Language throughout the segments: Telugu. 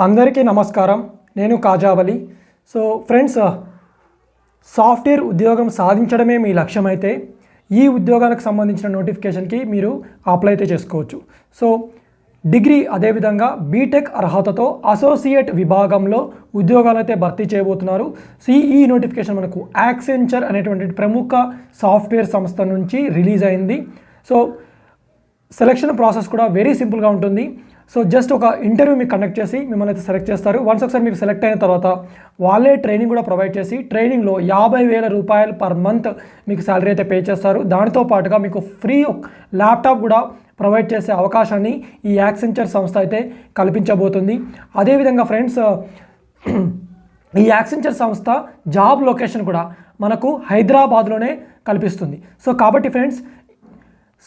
అందరికీ నమస్కారం. నేను కాజావలి. సో ఫ్రెండ్స్ సాఫ్ట్వేర్ ఉద్యోగం సాధించడమే మీ లక్ష్యమైతే ఈ ఉద్యోగానికి సంబంధించిన నోటిఫికేషన్కి మీరు అప్లై అయితే చేసుకోవచ్చు. సో డిగ్రీ అదేవిధంగా బీటెక్ అర్హతతో అసోసియేట్ విభాగంలో ఉద్యోగాలు అయితే భర్తీ చేయబోతున్నారు. సో ఈ- నోటిఫికేషన్ మనకు యాక్సెంచర్ అనేటువంటి ప్రముఖ సాఫ్ట్వేర్ సంస్థ నుంచి రిలీజ్ అయింది. సో సెలక్షన్ ప్రాసెస్ కూడా వెరీ సింపుల్గా ఉంటుంది. సో జస్ట్ ఒక ఇంటర్వ్యూ మీకు కండక్ట్ చేసి మిమ్మల్ని అయితే సెలెక్ట్ చేస్తారు. వన్స్ ఒకసారి మీకు సెలెక్ట్ అయిన తర్వాత వాళ్ళే ట్రైనింగ్ కూడా ప్రొవైడ్ చేసి ట్రైనింగ్లో యాభై వేల రూపాయలు పర్ మంత్ మీకు శాలరీ అయితే పే చేస్తారు. దానితో పాటుగా మీకు ఫ్రీ ల్యాప్టాప్ కూడా ప్రొవైడ్ చేసే అవకాశాన్ని ఈ యాక్సెంచర్ సంస్థ అయితే కల్పించబోతుంది. అదేవిధంగా ఫ్రెండ్స్ ఈ యాక్సెంచర్ సంస్థ జాబ్ లొకేషన్ కూడా మనకు హైదరాబాద్లోనే కల్పిస్తుంది. సో కాబట్టి ఫ్రెండ్స్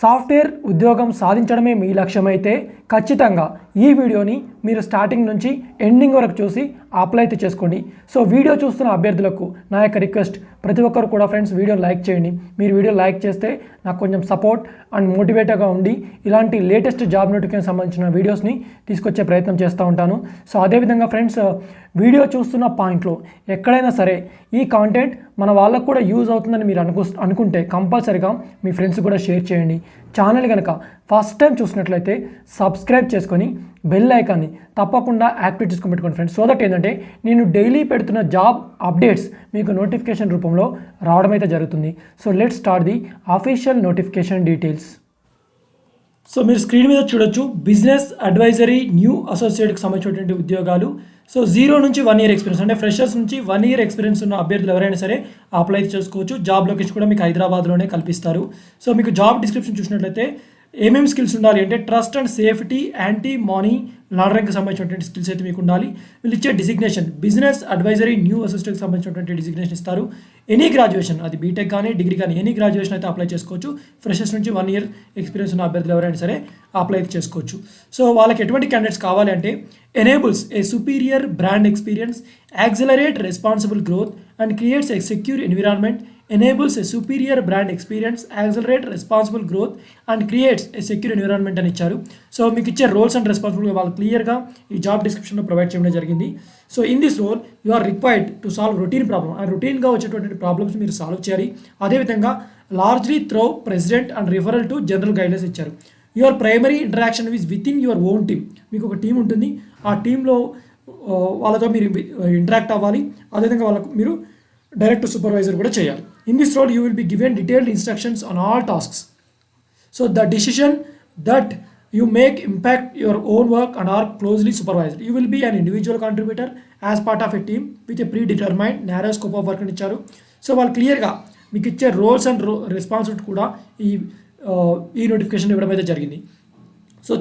సాఫ్ట్వేర్ ఉద్యోగం సాధించడమే మీ లక్ష్యమైతే ఖచ్చితంగా ఈ వీడియోని మీరు స్టార్టింగ్ నుంచి ఎండింగ్ వరకు చూసి అప్లై అయితే చేసుకోండి. సో వీడియో చూస్తున్న అభ్యర్థులకు నా యొక్క రిక్వెస్ట్ ప్రతి ఒక్కరు కూడా ఫ్రెండ్స్ వీడియో లైక్ చేయండి. మీరు వీడియో లైక్ చేస్తే నాకు కొంచెం సపోర్ట్ అండ్ మోటివేటర్గా ఉండి ఇలాంటి లేటెస్ట్ జాబ్ నోటిఫికేషన్ సంబంధించిన వీడియోస్ని తీసుకొచ్చే ప్రయత్నం చేస్తూ ఉంటాను. సో అదేవిధంగా ఫ్రెండ్స్ వీడియో చూస్తున్న పాయింట్లో ఎక్కడైనా సరే ఈ కాంటెంట్ మన వాళ్ళకు కూడా యూజ్ అవుతుందని మీరు అనుకు అనుకుంటే కంపల్సరీగా మీ ఫ్రెండ్స్ కూడా షేర్ చేయండి. ఛానల్ కనుక ఫస్ట్ టైం చూసినట్లయితే సబ్స్క్రైబ్ చేసుకొని బెల్ ఐకాన్ని తప్పకుండా యాక్టివేట్ చేసుకుని పెట్టుకోండి ఫ్రెండ్స్. సో దట్ ఏంటంటే నేను డైలీ పెడుతున్న జాబ్ అప్డేట్స్ మీకు నోటిఫికేషన్ రూపంలో రావడం అయితే జరుగుతుంది. So let start the official notification details. So మీరు స్క్రీన్ మీద చూడొచ్చు బిజినెస్ అడ్వైజరీ న్యూ అసోసియేట్కి సంబంధించినటువంటి ఉద్యోగాలు. సో జీరో నుంచి వన్ ఇయర్ ఎక్స్పీరియన్స్ అంటే ఫ్రెషర్స్ నుంచి వన్ ఇయర్ ఎక్స్పీరియన్స్ ఉన్న అభ్యర్థులు ఎవరైనా సరే అప్లై చేసుకోవచ్చు. జాబ్ లొకేషన్ కూడా మీకు హైదరాబాద్లోనే కల్పిస్తారు. సో మీకు జాబ్ డిస్క్రిప్షన్ చూసినట్లయితే ఏమేమి స్కిల్స్ ఉండాలి అంటే trust and safety anti money లాండరింగ్కి సంబంధించినటువంటి స్కిల్స్ అయితే మీకు ఉండాలి. వీళ్ళు ఇచ్చే డిసిగ్నేషన్ బిజినెస్ అడ్వైజరీ న్యూ అసిస్టెంట్కి సంబంధించినటువంటి డిసిగ్నేషన్ ఇస్తారు. ఎనీ గ్రాడ్యుయేషన్ అది బీటెక్ కానీ డిగ్రీ కానీ ఎనీ గ్రాడ్యుయేషన్ అయితే అప్లై చేసుకోవచ్చు. ఫ్రెషర్స్ నుంచి వన్ ఇయర్ ఎక్స్పీరియన్స్ ఉన్న అభ్యర్థులు ఎవరైనా సరే అప్లై చేసుకోవచ్చు. సో వాళ్ళకి ఎటువంటి క్యాండిడేట్స్ కావాలి అంటే enables a superior brand experience accelerate responsible growth and creates a secure environment enables a superior brand experience accelerate responsible growth and creates a secure environment అని ఇచ్చారు. సో మీకు ఇచ్చే రోల్స్ అండ్ రెస్పాన్సిబిలిటీ వాళ్ళు క్లియర్గా ఈ జాబ్ డిస్క్రిప్షన్లో ప్రొవైడ్ చేయడం జరిగింది. So in this role you are required to solve routine problem ఆ రొటీన్గా వచ్చేటువంటి ప్రాబ్లమ్స్ మీరు సాల్వ్ చేయాలి. అదేవిధంగా largely through precedent and referral to general guidelines ఇచ్చారు. Your primary interaction is within your own team మీకు ఒక టీం ఉంటుంది. ఆ టీంలో uh, వాళ్ళతో మీరు uh, ఇంటరాక్ట్ అవ్వాలి. అదేవిధంగా వాళ్ళకు మీరు డైరెక్ట్ సూపర్వైజర్ కూడా చేయాలి. In this role you will be given detailed instructions on all tasks so the decision that you make impact your own work and are closely supervised you will be an individual contributor as part of a team with a predetermined narrow scope of work అని ఇచ్చారు సో వాళ్ళు క్లియర్గా మీకు ఇచ్చే రోల్స్ అండ్ రో రెస్పాన్సిబిలిటీ కూడా ఈ ఈ నోటిఫికేషన్ ఇవ్వడం అయితే జరిగింది. సో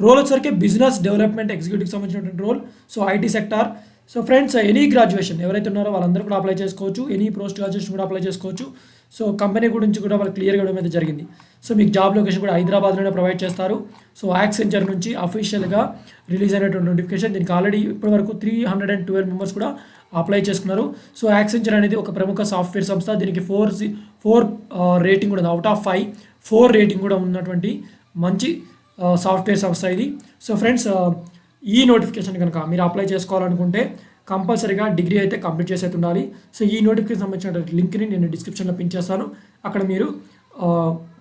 రోల్ వచ్చేసరికి బిజినెస్ డెవలప్మెంట్ ఎగ్జిక్యూటివ్కి సంబంధించినటువంటి role so IT sector so friends any graduation ఎవరైతే ఉన్నారో వాళ్ళందరూ కూడా అప్లై చేసుకోవచ్చు. ఎనీ పోస్ట్ గ్రాడ్యుయేషన్ కూడా అప్లై చేసుకోవచ్చు. సో కంపెనీ గురించి కూడా వాళ్ళు క్లియర్గా ఇవ్వడం అయితే జరిగింది. సో మీకు జాబ్ లొకేషన్ కూడా హైదరాబాద్లోనే ప్రొవైడ్ చేస్తారు. సో యాక్సెంచర్ నుంచి అఫీషియల్గా రిలీజ్ అయినటువంటి నోటిఫికేషన్ దీనికి ఆల్రెడీ ఇప్పటి వరకు three hundred and twelve members కూడా అప్లై చేసుకున్నారు. సో యాక్సెంచర్ అనేది ఒక ప్రముఖ సాఫ్ట్వేర్ సంస్థ. దీనికి ఫోర్ ఫోర్ రేటింగ్ కూడా out of five four rating కూడా ఉన్నటువంటి మంచి uh, సాఫ్ట్వేర్ సంస్థ ఇది. సో ఫ్రెండ్స్ ఈ నోటిఫికేషన్ కనుక మీరు అప్లై చేసుకోవాలనుకుంటే కంపల్సరీగా డిగ్రీ అయితే కంప్లీట్ చేసి అయితే ఉండాలి. సో ఈ నోటిఫికేషన్ సంబంధించిన లింక్ని నేను డిస్క్రిప్షన్లో పిన్ చేస్తాను. అక్కడ మీరు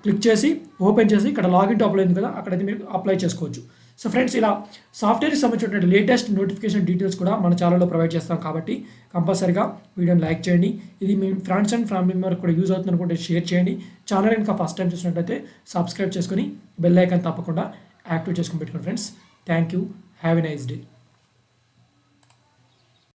క్లిక్ చేసి ఓపెన్ చేసి ఇక్కడ లాగిన్ టు అప్లై ఉంది కదా అక్కడైతే మీరు అప్లై చేసుకోవచ్చు. సో ఫ్రెండ్స్ ఇలా సాఫ్ట్వేర్కి సంబంధించినటువంటి లేటెస్ట్ నోటిఫికేషన్ డీటెయిల్స్ కూడా మన ఛానల్లో ప్రొవైడ్ చేస్తాం కాబట్టి కంపల్సరీగా వీడియోని లైక్ చేయండి. ఇది మీ ఫ్రెండ్స్ అండ్ ఫ్యామిలీ మెంబర్ కూడా యూజ్ అవుతుంది అనుకుంటే షేర్ చేయండి. ఛానల్ ఇంకా ఫస్ట్ టైం చూసినట్లయితే సబ్స్క్రైబ్ చేసుకొని బెల్ ఐకాన్ తప్పకుండా యాక్టివేట్ చేసుకుని పెట్టుకోండి friends thank you Have a nice day.